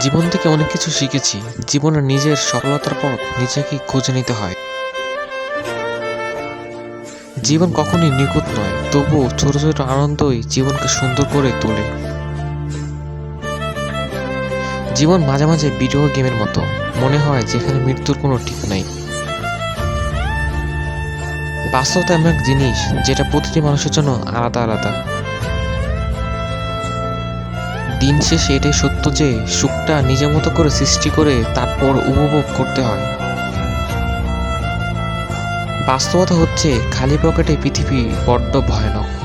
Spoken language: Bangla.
জীবন থেকে অনেক কিছু শিখেছি। জীবনের নিজের সফলতার পথ নিজেকেই খুঁজে নিতে হয়। জীবন কখনই নিখুঁত নয়, তবুও ছোট ছোট আনন্দই জীবনকে সুন্দর করে তোলে। জীবন মাঝে মাঝে ভিডিও গেমের মতো, মনে হয় যেখানে মৃত্যুর কোনো ঠিক নাই। বাস্তবতা এমন এক জিনিস, যেটা প্রতিটি মানুষের জন্য আলাদা আলাদা। দিন শেষে এটাই সত্য যে সুখটা নিজের মতো করে সৃষ্টি করে তারপর উপভোগ করতে হয়। বাস্তবতা হচ্ছে খালি পকেটে পৃথিবী বড্ড ভয়ানক।